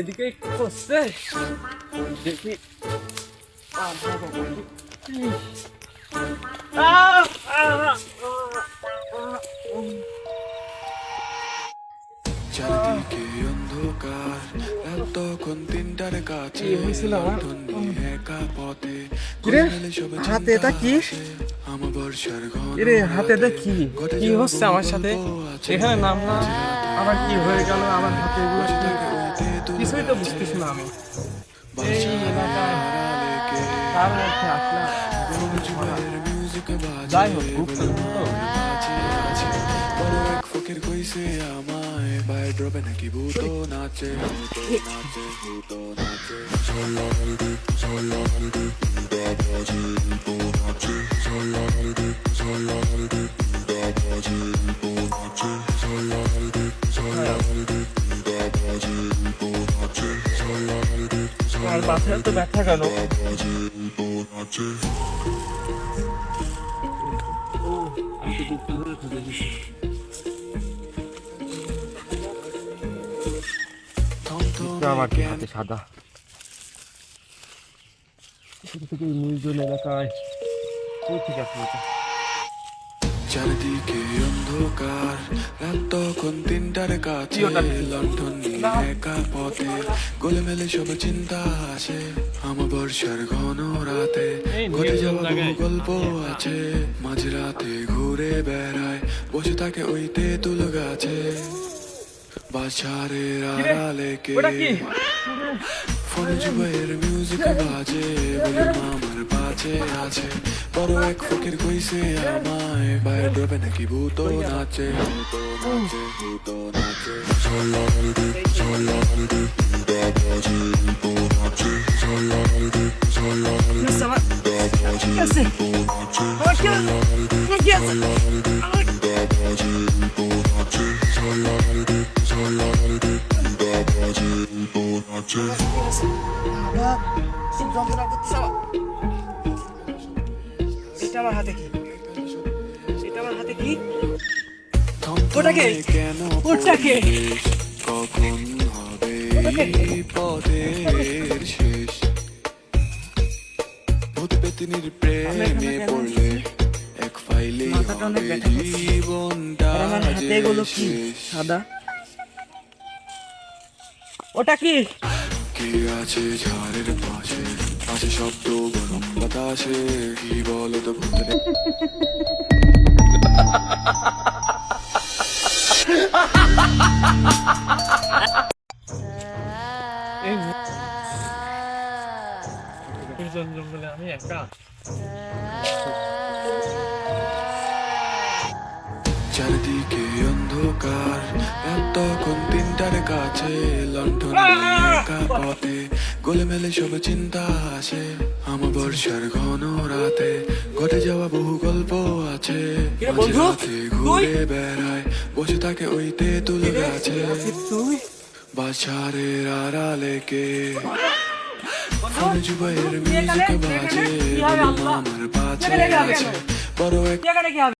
এদিকে করছে দেখি। চারিদিকে অন্ধকার রাত তিনটার কাছে হয়েছিল? একা পথে হাতে এটা কি? এরে হাতে দেখি কি? হচ্ছে আমার সাথে। এখানে নামলাম আবার কি হয়ে গেল? আমার হাতে এগুলো কিছুই তো বুঝতেছি না আমি এই এলাকায় আড়ালে কে, তার মধ্যে আসলাম কোনো যুগের music বাজে, যাই হোক, খুব বলে সুন্দর। মন বাজে নাকি ভূত নাচে ভূত নাচে ভূত নাচে আর মাথায় তো ব্যথা কেন হাতে সাদা। থেকে নির্জন এলাকায়। আসলো এটা? চারিদিকে অন্ধকার। রাত তখন তিনটার কাছে? লণ্ঠন নিয়ে একা পথে গোলমেলে সব চিন্তা আসে আমার বর্ষার ঘন রাতে ঘটে যাওয়া গল্প আছে। মাঝ রাতে ঘুরে বেড়ায় বসে থাকে ওই তেঁতুল গাছে। বাছারের কিরে? আড়ালে কে? ফোনে যুগের মিউজিক বাজে বলে মামার বাজে আছে। বড় এক ফকির কইছে, আমায় বাইরে ড্রপে নাকি ভূত নাচে? ভূত নাচে ভূত নাচে যন্ত্রণা করতেছে আমার এটা আমার হাতে কি? এটা আমার হাতে কি? ওটাকে? ওটাকে? এই শেষ ভূত পেতিনির প্রেমে পড়লে এক ফাইলে জীবনটা আমার হাতে এগুলো কি? সাদা? ওটা কি? কে আছে ঝাড়ের পাশে আছে শব্দ গরম বাতাসে কি বলো তো ভূতরে চারিদিকে অন্ধকার। পথে গোলেমেলে সব চিন্তা আসে আমার বর্ষার ঘন রাতে ঘটে যাওয়া বহু গল্প আছে? রাতে ঘুরে বেড়ায় বসে থাকে ওই তেঁতুল গাছে। বাছারের আড়ালে কে? ফোনে যুগের মিউজিক বাজে বলে মামার বড় এক